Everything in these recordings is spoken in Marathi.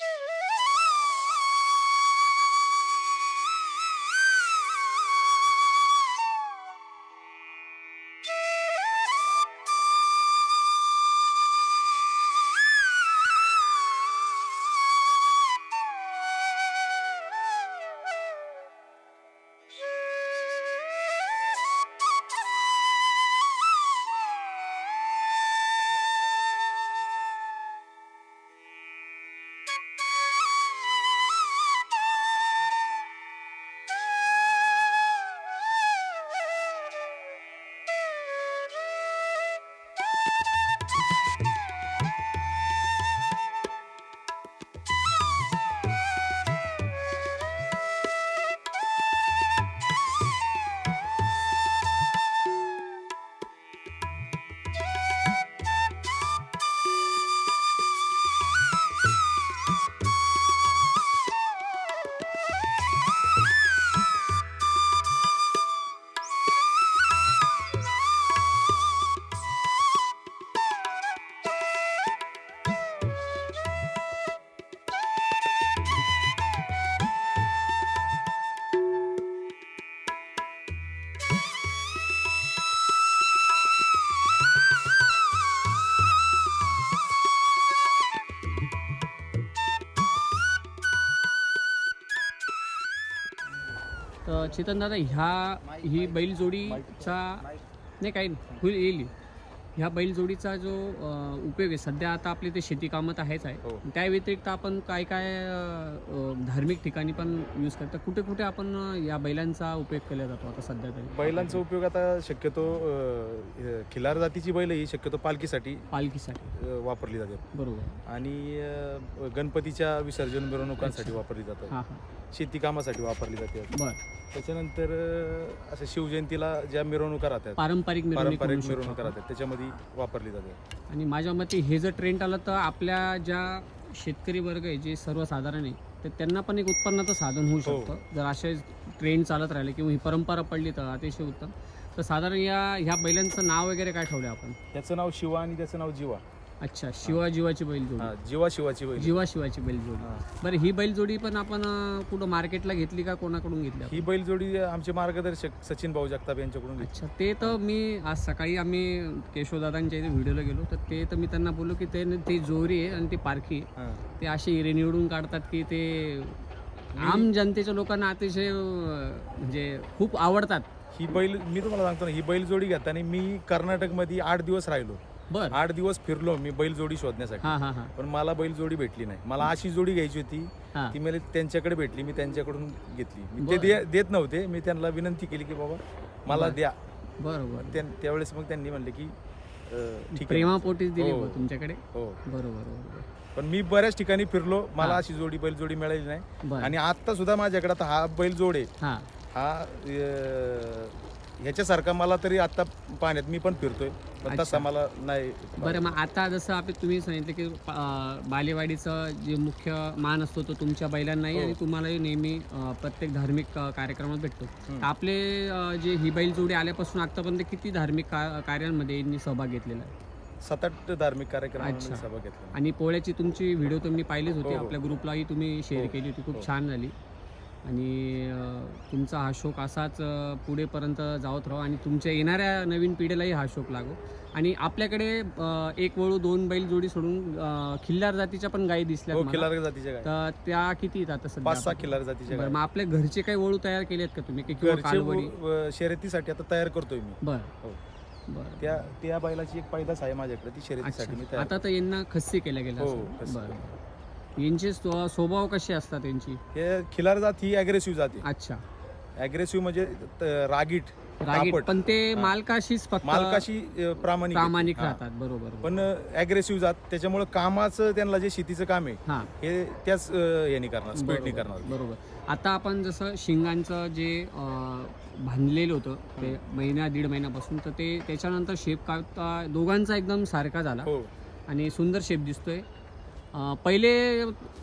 Yeah. चेतन दादा ह्या ही बैलजोडीचा नाही काही नाही, होईल येईल. ह्या बैलजोडीचा जो अं, उपयोग आहे सध्या आता आपले ते शेती कामात आहेच आहे. हो. त्या व्यतिरिक्त आपण काय काय अं, धार्मिक ठिकाणी पण यूज करतो? कुठे कुठे आपण अं, या बैलांचा उपयोग केला जातो आता सध्या तरी? बैलांचा उपयोग आता शक्यतो अं, खिलार जातीची बैल ही शक्यतो पालखीसाठी पालखीसाठी. अं, वापरली जाते. बरोबर. आणि अं, गणपतीच्या विसर्जन मिरवणुकांसाठी वापरली जातात. हां हां. शेती कामासाठी वापरली जाते. बरं. त्याच्यानंतर अं, असं शिवजयंतीला ज्या मिरवणुका राहतात पारंपरिक मिरवणूक पारंपरिक म्हणू शकतो. मिरवणुका आपण. राहतात त्याच्यामध्ये वापरली जाते. आणि माझ्या मते हे जर ट्रेंड आलं तर आपल्या ज्या शेतकरी वर्ग आहे जे सर्वसाधारण आहे तर त्यांना पण एक उत्पन्नाचं साधन होऊ हो. शकतं. जर असे ट्रेंड चालत राहिले किंवा ही परंपरा पडली तर अतिशय उत्तम. तर साधारण या ह्या बैलांचं नाव वगैरे काय ठेवलं आपण? त्याचं नाव शिवा आणि त्याचं नाव जीवा. अच्छा शिवा जीवाची बैल जोडी हा जीवा शिवाची बैल जीवा शिवाची बैल जोडी हा. बरं ही बैल जोडी पण आपण अं, कुठं मार्केटला घेतली का कोणाकडून घेतली आपण? ही बैलजोडी आमचे मार्गदर्शक सचिन भाऊ जगताप यांच्याकडून घेतली. अच्छा ते तर मी आज सकाळी आम्ही केशवदादांच्या इथे व्हिडिओला गेलो तर ते तर मी त्यांना बोललो की ते ती जोरी आहे आणि ती पारखी आहे हा. ते असे हिरे निवडून काढतात की ते आम जनतेच्या लोकांना अतिशय अं, म्हणजे खूप आवडतात ही बैल मी तुम्हाला सांगतो ना ही बैलजोडी घेताना मी कर्नाटकमध्ये आठ दिवस राहिलो बर. आठ दिवस फिरलो मी बैलजोडी शोधण्यासाठी. हा हा हा. पण मला बैलजोडी भेटली नाही. मला अशी जोडी घ्यायची होती हा. ती मला त्यांच्याकडे भेटली मी त्यांच्याकडून घेतली. मी ते बरं. दे- देत नव्हते मी त्यांना विनंती केली की बाबा मला बरं. द्या. बरोबर. त्यां- त्यावेळेस मग त्यांनी म्हणले की अं, ठीक आहे. प्रेमापोटीच दिली हो. बुवा तुमच्याकडे? हो. बरोबर बरोबर. पण मी बऱ्याच ठिकाणी फिरलो मला. अशी जोडी बैलजोडी मिळाली नाही. बर. आणि आता सुद्धा माझ्याकडे आता हा बैलजोड आहे. हा. हा अं, ह्याच्यासारखा मला तरी आता पाण्यात मी पण फिरतोय पण अच्छा. तसा मला नाही बरं मग आता जसं आपण तुम्ही सांगितलं की अं, बालेवाडीचं जे मुख्य मान असतो तो तुमच्या बैलांनाही हो. आणि तुम्हालाही नेहमी अं, प्रत्येक धार्मिक अं, कार्यक्रमात भेटतो हम्म. आपले अं, जे ही बैल जोडी आल्यापासून आतापर्यंत किती धार्मिक का- कार्यांमध्ये यांनी सहभाग घेतलेला आहे सात आठ धार्मिक अच्छा. सहभाग घेतला आणि पोळ्याची तुमची व्हिडिओ मी पाहिलीच होती हो, हो. आपल्या ग्रुपलाही तुम्ही शेअर हो, केली होती खूप हो. छान झाली आणि तुमचा हा शोक असाच पुढेपर्यंत जावत राहो आणि तुमच्या येणाऱ्या नवीन पिढीलाही हा शोक लागो. आणि आपल्याकडे एक वळू दोन बैल जोडी सोडून खिल्लार जातीच्या पण गायी दिसल्या हो खिलार जातीच्या तर त्या किती पाच सहा आपण? खिलार जातीच्या बरं मग आपल्या घरचे काही वळू तयार केले आहेत का तुम्ही? किंवा शर्यतीसाठी आता तयार करतोय मी. बर. हो. बरं. त्या त्या बैलाची एक पैदास आहे माझ्याकडे ती शर्यतीसाठी आता तर यांना खस्सी केल्या गेल्या हो. बरं. यांचे स्व- स्वभाव कसे असतात यांची? हे खिलार जात ही अग्रेसिव्ह जाते. अच्छा. अग्रेसिव्ह म्हणजे त- रागीट रागीट. तापट. पण ते. मालकाशीच फक्त मालकाशी अ, प्रामाणिक. प्रामाणिक हा. राहतात बरोबर पण अग्रेसिव्ह जात. त्याच्यामुळे कामाचं त्यांना जे शेतीचं काम आहे हा. हे त्याच अ, याने करणार स्पीडने बरोबर, करणार. बरोबर. आता आपण जसं शिंगांचं जे अं, बांधलेलं होतं ते महिन्या दीड महिन्यापासून तर ते त्याच्यानंतर शेप काढता दोघांचा एकदम सारखा झाला. हो. आणि सुंदर शेप दिसतोय. पहिले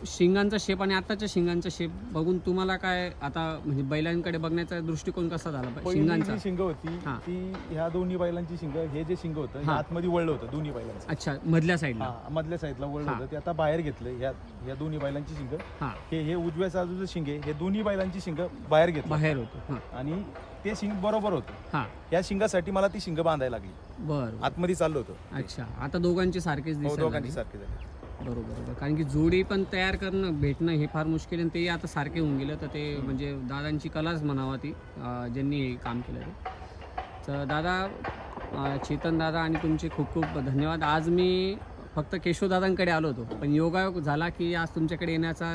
शिंगांचा शेप आणि आताच्या शिंगांचा शेप बघून तुम्हाला काय आता म्हणजे बैलांकडे बघण्याचा दृष्टिकोन कसा झाला? पाहिजे? शिंगांचा. शिंग होती हा. ती ह्या दोन्ही बैलांची शिंग हे जे शिंग होतं हे हा. आतमध्ये वळलं होतं दोन्ही बैलांचं. अच्छा मधल्या साईडला हा मधल्या साईडला वळलं हा. होतं. ते आता बाहेर घेतलं ह्या ह्या दोन्ही बैलांची शिंग. हां. हे हे उजव्या बाजूचं शिंग आहे हे दोन्ही बैलांची शिंग बाहेर घेतलं बाहेर होतो हां. आणि ते शिंग बरोबर होतं. हां. या शिंगासाठी मला ती शिंग बांधायला लागली. बरं. आतमध्ये चाललो होतो. अच्छा. आता दोघांची सारखेच हो, दिसायला दोघांची लागले. सारखे झाले. बरोबर बरोबर. कारण की जोडी पण तयार करणं भेटणं हे फार मुश्किल आहे आणि तेही आता सारखे होऊन गेलं तर ते म्हणजे दादांची कलाच म्हणावा ती अं, ज्यांनी हे काम केलं ते. तर दादा अं, चेतन दादा आणि तुमचे खूप खूप धन्यवाद. आज मी फक्त केशवदादांकडे आलो होतो पण योगायोग झाला की आज तुमच्याकडे येण्याचा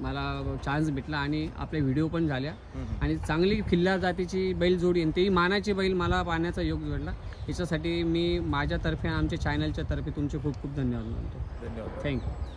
मला चान्स भेटला आणि आपले व्हिडिओ पण झाल्या आणि चांगली खिल्ल्या जातीची बैल जोडी आणि तेही मानाची बैल मला पाहण्याचा योग भेटला याच्यासाठी मी माझ्यातर्फे आणि आमच्या चॅनलच्या तर्फे तुमचे खूप खूप धन्यवाद मानतो. धन्यवाद. थँक्यू